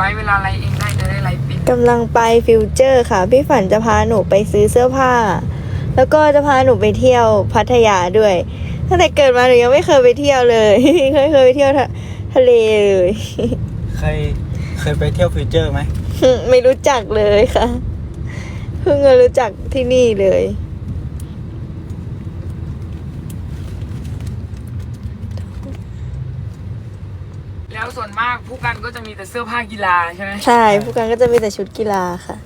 ว้เวลาไลฟ์เองได้จะได้ไลฟ์เป็นกำลังไปฟิวเจอร์ค่ะ พี่ฝันจะพาหนูไปซื้อเสื้อผ้า แล้วก็จะพาหนูไปเที่ยวพัทยาด้วยตั้งแต่เกิดมาหนูยังไม่เคยไปเที่ยวเลยเคยเคยไปเที่ยวทะทะเลเลย เคยเคยไปเที่ยวฟิวเจอร์ไหม ไม่รู้จักเลยค่ะ เพิ่งมารู้จักที่นี่เลย แล้วส่วนมาก ผู้กันก็จะมีแต่เสื้อผ้ากีฬาใช่ไหมใช่ผู้กันก็จะมีแต่ชุดกีฬาค่ะ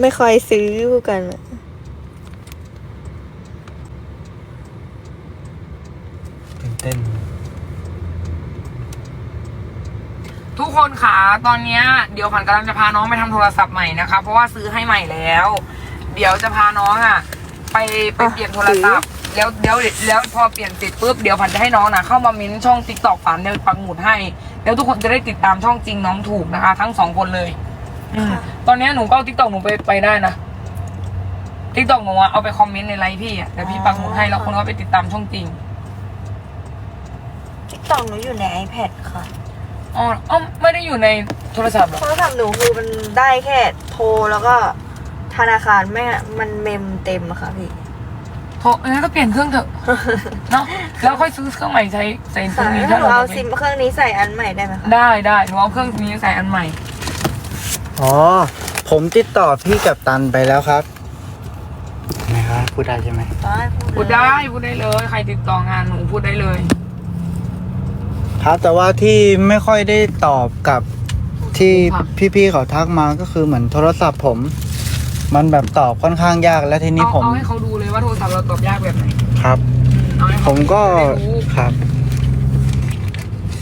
ไม่ค่อยซื้อผู้กันอะตื่นเต้น ทุกคนค่ะตอนเนี้ยเดี๋ยวขวัญกำลังจะพาน้องไปทำโทรศัพท์ใหม่นะคะ เพราะว่าซื้อให้ใหม่แล้ว เดี๋ยวจะพาน้องอะ ไปไปเปลี่ยนโทรศัพท์ แล้วเดี๋ยวแล้วพอเปลี่ยนเสร็จปุ๊บเดี๋ยวผันจะให้น้องนะเข้ามามิ้นช่องติ๊กตอกฝันเดี๋ยวปักหมุดให้ แล้วทุกคนจะได้ติดตามช่องจริงน้องถูกนะคะ ทั้งสองคนเลยอืมตอนเนี้ยหนูก็ติ๊กตอกหนูไปไปได้นะติ๊กตอกหนูอะเอาไปคอมเมนต์ในไลฟ์พี่อะเดี๋ยวพี่ปักหมุดให้แล้วคนก็ไปติดตามช่องจริงติ๊กต็อกหนูอยู่ใน iPad ค่ะอ๋ออ๋อไม่ได้อยู่ในโทรศัพท์เหรอ โทรศัพท์หนูคือมันได้แค่โทรแล้วก็ธนาคารไม่มันเมมเต็มอะค่ะพี่ โทรงั้นก็เปลี่ยนเครื่องเถอะ เนาะแล้วค่อยซื้อเครื่องใหม่ใช้ใส่ตรงนี้ถ้าถ้าหนูเราเอาจะซิไม่มเครื่องนี้ใส่อันใหม่ได้ไหมคะได้ได้หนูเอาเครื่องนี้ใส่อันใหม่ อ๋อ ผมติดต่อพี่กับตันไปแล้วครับนะครับพูดได้ใช่ไหมได้พูดได้พูดได้เลย ใครติดต่องานหนูพูดได้เลย ครับแต่ว่าที่ไม่ค่อยได้ตอบกับที่ครับพี่ๆเขาทักมาก็คือเหมือนโทรศัพท์ผม มันแบบตอบค่อนข้างยากและทีนี้เอาผม เอาให้เขาดูเลย ว่าโทรศัพท์เราตอบยากแบบไหนครับ เอาให้ผเขามก็ได้รู้ครับ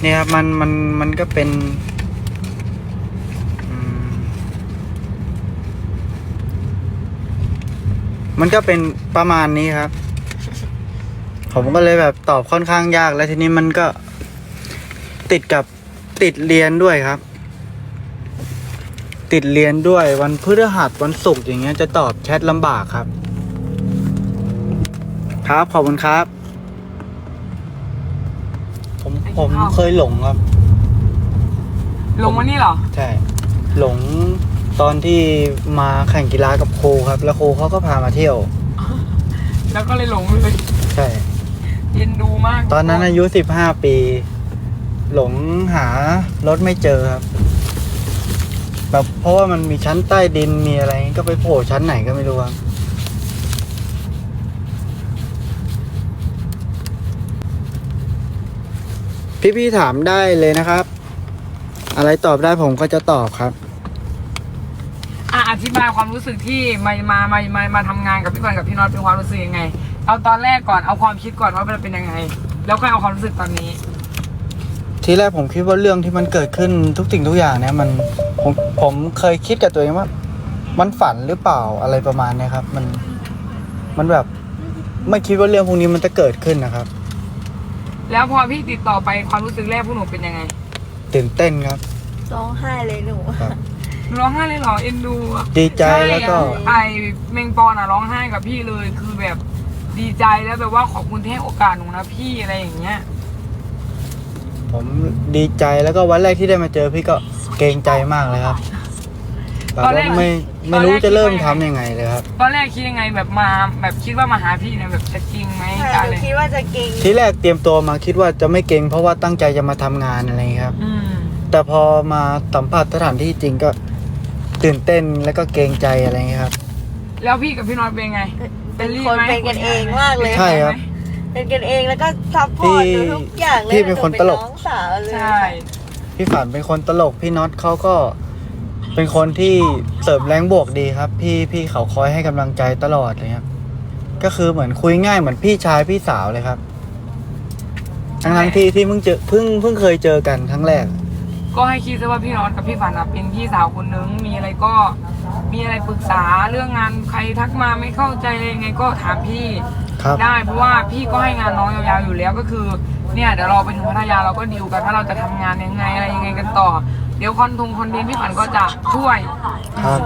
เนี่ยครับมันมันมันก็เป็นอืมมันก็เป็นประมาณนี้ครับ ผมก็เลยแบบตอบค่อนข้างยากแล้วทีนี้มันก็ติดกับติดเรียนด้วยครับ ติดเรียนด้วยวันพฤหัสวันศุกร์อย่างเงี้ยจะตอบแชทลำบากครับ ครับขอบคุณครับ ผมผมเคยหลงครับ ลงมานี่เหรอ ใช่ หลงตอนที่มาแข่งกีฬากับครูครับ แล้วครูเขาก็พามาเที่ยว แล้วก็เลยหลงเลยใช่ เย็นดูมาก ตอนนั้นอายุสิบห้าปี หลงหารถไม่เจอครับ แบบเพราะว่ามันมีชั้นใต้ดินมีอะไรก็ไปโผล่ชั้นไหนก็ไม่รู้ครับ พี่ๆถามได้เลยนะครับ อะไรตอบได้ผมก็จะตอบครับ อะอธิบายความรู้สึกที่มามามามามาทำงานกับพี่ฟันกับพี่น็อตเป็นความรู้สึกยังไง เอาตอนแรกก่อนเอาความคิดก่อนว่ามันเป็นยังไง แล้วค่อยเอาความรู้สึกตอนนี้ ทีแรกผมคิดว่าเรื่องที่มันเกิดขึ้นทุกสิ่งทุกอย่างเนี่ยมันผมผมเคยคิดกับตัวเองว่า มันฝันหรือเปล่าอะไรประมาณเนี้ยครับ มันมันแบบไม่คิดว่าเรื่องพวกนี้มันจะเกิดขึ้นนะครับ แล้วพอพี่ติดต่อไปความรู้สึกแรกพวกหนูเป็นยังไงตื่นเต้นครับ ร้องไห้เลยหนู ครับ ร้องไห้เลยเหรอเอ็นดูอะ ดีใจแล้วก็ช่ไอเมงปอนอะร้องไห้กับพี่เลยคือแบบดีใจแล้วแบบว่าขอบคุณที่ให้โอกาสหนูนะพี่อะไรอย่างเงี้ยผมดีใจแล้วก็วันแรกที่ได้มาเจอพี่ก็เกรงใจมากเลยครับ แบบว่าไม่ไม่รู้จะเริ่มทำยังไงเลยครับ ตอนแรกคิดยังไงแบบมาแบบคิดว่ามาหาพี่เนี่ยแบบจะจริงไหมใช่อะหไรนูคิดว่าจะเก่งทีแรกเตรียมตัวมาคิดว่าจะไม่เกรงเพราะว่าตั้งใจจะมาทำงานอะไรอย่างเงี้ยครับ อืมแต่พอมาสัมผัสสถานที่จริงก็ตื่นเต้นแล้วก็เกรงใจอะไรอย่างเงี้ยครับ แล้วพี่กับพี่นอนเป็นไง เป็นรีบคนไหม เป็นกันเองมากเลยใช่ครับ เป็นกันเองแล้วก็ซัพพอร์ตหนูทุกอย่างเลยพี่เป็นคนตลกหน้องสาวเลย ใช่ พี่ฝันเป็นคนตลกพี่น็อตเขาก็ เป็นคนที่เสริมแรงบวกดีครับ พี่พี่เขาคอยให้กำลังใจตลอดเลยครับ ก็คือเหมือนคุยง่ายเหมือนพี่ชายพี่สาวเลยครับทั้งทั้งๆที่ที่เพิ่งเจอเพิ่งเพิ่งเคยเจอกันครั้งแรก ก็ให้คิดซะว่าพี่นอนกับพี่ฝันอะเป็นพี่สาวคนนึง มีอะไรก็มีอะไรปรึกษาเรื่องงานใครทักมาไม่เข้าใจอะไรยังไงก็ถามพี่ครับ ได้เพราะว่าพี่ก็ให้งานน้องยาวๆอยู่แล้วก็คือ เนี่ยเดี๋ยวเราไปถึงพัทยาเราก็ดีลกันว่าเราจะทำงานยังไงอะไรยังไงกันต่อ เดี๋ยวคอนทงคอนเทนต์พี่ฝันก็จะช่วย ครับ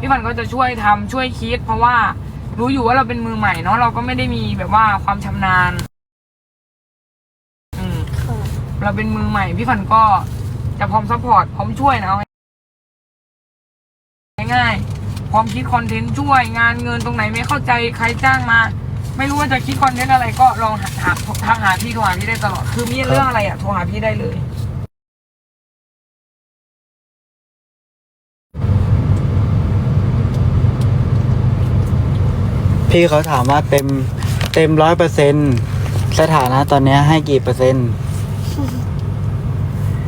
พี่ฝันก็จะช่วยทำช่วยคิด เพราะว่ารู้อยู่ว่าเราเป็นมือใหม่เนาะเราก็ไม่ได้มีแบบว่าความชำนาญ อืม ค่ะเราเป็นมือใหม่พี่ฝันก็จะพร้อมซัพพอร์ตพร้อมช่วยนะเอาง่ายพร้อมคิดคอนเทนต์ช่วยงานเงินตรงไหนไม่เข้าใจใครจ้างมา ไม่รู้ว่าจะคิดคอนเทนต์อะไรก็ลองหาหาทักหาพี่โทรหาพี่ได้ตลอด คือมีเรื่องอะไรอะโทรหาพี่ได้เลย พี่เขาถามว่าเต็มเต็มร้อยเปอร์เซ็นสถานะตอนเนี้ยให้กี่เปอร์เซ็นต์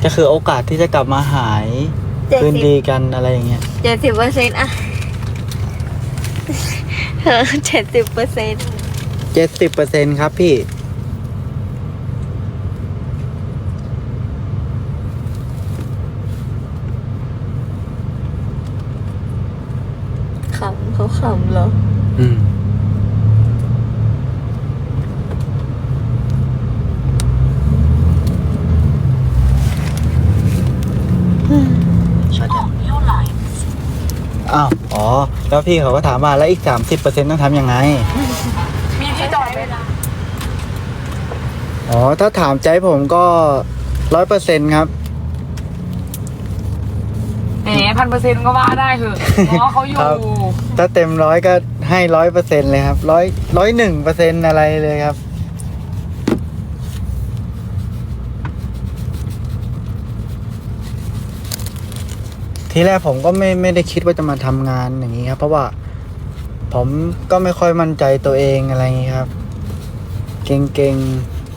ก็คือโอกาสที่จะกลับมาหายเจ็ดคืนสิบดีกันอะไรอย่างเงี้ยเจ็ดสิบเปอร์เซ็นต์อะเจ็ดสิบเปอร์เซ็นต์เจ็ดสิบเปอร์เซ็นครับพี่ ขำเขาขำเหรอ อืม อ้าว อ๋อ แล้วพี่เขาก็ถามมาแล้วอีกสามสิบเปอร์เซ็นต้องทำยังไง มีที่จอดไหมล่ะอ๋อ ถ้าถามใจผมก็ร้อยเปอร์เซ็นครับ แหมพันเปอร์เซ็นต์ก็ว่าได้เถอะง้อเขาอยู่ครับ ถ้าเต็มร้อยก็ให้ร้อยเปอร์เซ็นเลยครับร้อยร้อยหนึ่งเปอร์เซ็นอะไรเลยครับ ทีแรกผมก็ไม่ไม่ได้คิดว่าจะมาทำงานอย่างนี้ครับ เพราะว่าผมก็ไม่ค่อยมั่นใจตัวเองอะไรอย่างนี้ครับ เก่ง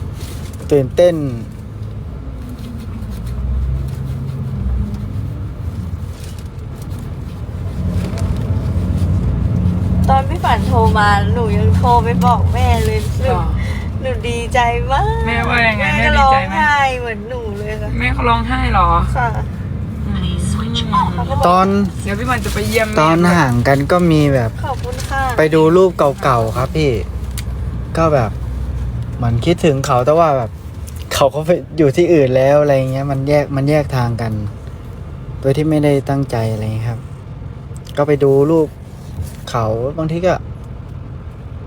ๆตื่นเต้น ตอนพี่ฝันโทรมาหนูยังโทรไปบอกแม่เลยหนูอ๋อหนูดีใจมากแม่ว่ายังไงแม่แม่ก็ดีร้อใจงไหมไห้เหมือนหนูเลยค่ะแม่เขาร้องไห้เหรอค่ะ ตอนเดี๋ยวพี่มันจะไปเยี่ยมแม่ตอนห่างกันก็มีแบบขอบคุณค่ะไปดูรูปเก่าๆครับพี่ ก็แบบเหมันคิดถึงเขาแต่ว่าแบบ เขาก็ไปอยู่ที่อื่นแล้วอะไรเงี้ย มันแยกมันแยกทางกัน โดยที่ไม่ได้ตั้งใจอะไรเงี้ยครับ ก็ไปดูรูปเขาบางทีก็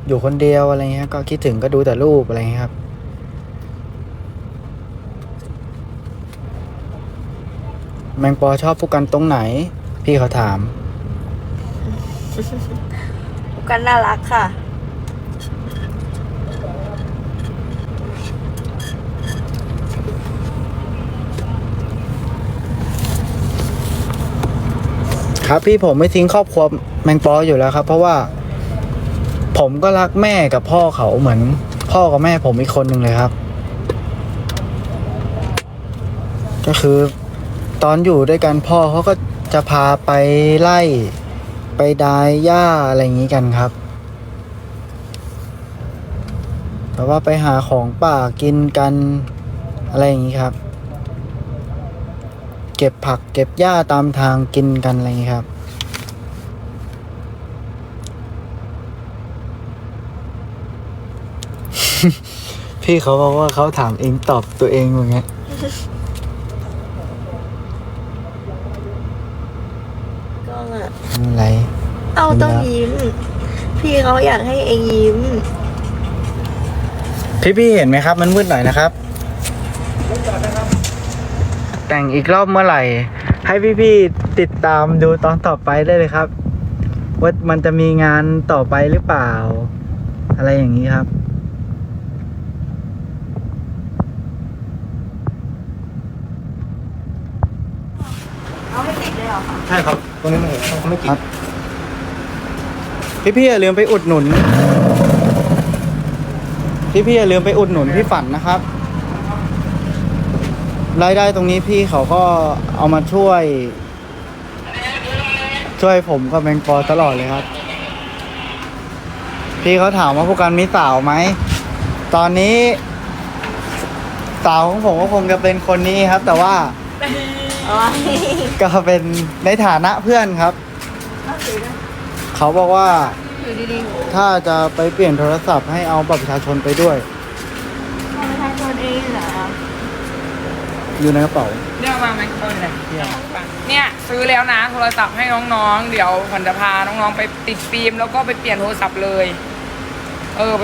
อยู่คนเดียวอะไรเงี้ย ก็คิดถึงก็ดูแต่รูปอะไรเงี้ยครับ แมงปอชอบพูดกันตรงไหน พี่เขาถามกันน่ารักค่ะ ครับพี่ผมไม่ทิ้งครอบครัวแมงปออยู่แล้วครับ เพราะว่า ผมก็รักแม่กับพ่อเขาเหมือน พ่อกับแม่ผมอีกคนหนึ่งเลยครับ ก็คือ ตอนอยู่ด้วยกันพ่อเขาก็จะพาไปไล่ไปดายหญ้าอะไรอย่างนี้กันครับ แต่ว่าไปหาของป่ากินกันอะไรอย่างนี้ครับ เก็บผักเก็บหญ้าตามทางกินกันอะไรอย่างนี้ครับพี่เขาบอกว่าเขาถามเองตอบตัวเองอย่างเงี้ย ก็ อะไม่เป็นไร เอาต้องยิ้ม พี่เขาอยากให้เองยิ้ม พี่พี่ๆเห็นไหมครับ มันมืดหน่อยนะครับ แต่งอีกรอบเมื่อไหร่ ให้พี่พี่ๆติดตามดูตอนต่อไปได้เลยครับ ว่ามันจะมีงานต่อไปหรือเปล่า อะไรอย่างนี้ครับ เอาให้ติดเลยเหรอคะใช่ครับ ตรงนี้มันไม่กินพี่พี่ๆอย่าลืมไปอุดหนุน พี่พี่ๆอย่าลืมไปอุดหนุนพี่ฝันนะครับ รายได้ตรงนี้พี่เขาก็เอามาช่วย ช่วยผมกับแมงปอตลอดเลยครับ พี่เขาถามว่าพวกกันมีสาวไหม ตอนนี้ สาวของผมก็คงจะเป็นคนนี้ครับ แต่ว่า อ๋อก็เป็นในฐานะเพื่อนครับ เขาบอกว่าอยู่ดีๆถ้าจะไปเปลี่ยนโทรศัพท์ให้เอาบัตรประชาชนไปด้วย เอาไปทายคนเองเหรออยู่ในกระเป๋า เรียกมาไหมคนไหนเนี่ยซื้อแล้วนะโทรศัพท์ให้น้องๆ เดี๋ยวขวัญจะพาน้องๆไปติดฟิล์มแล้วก็ไปเปลี่ยนโทรศัพท์เลย เออไป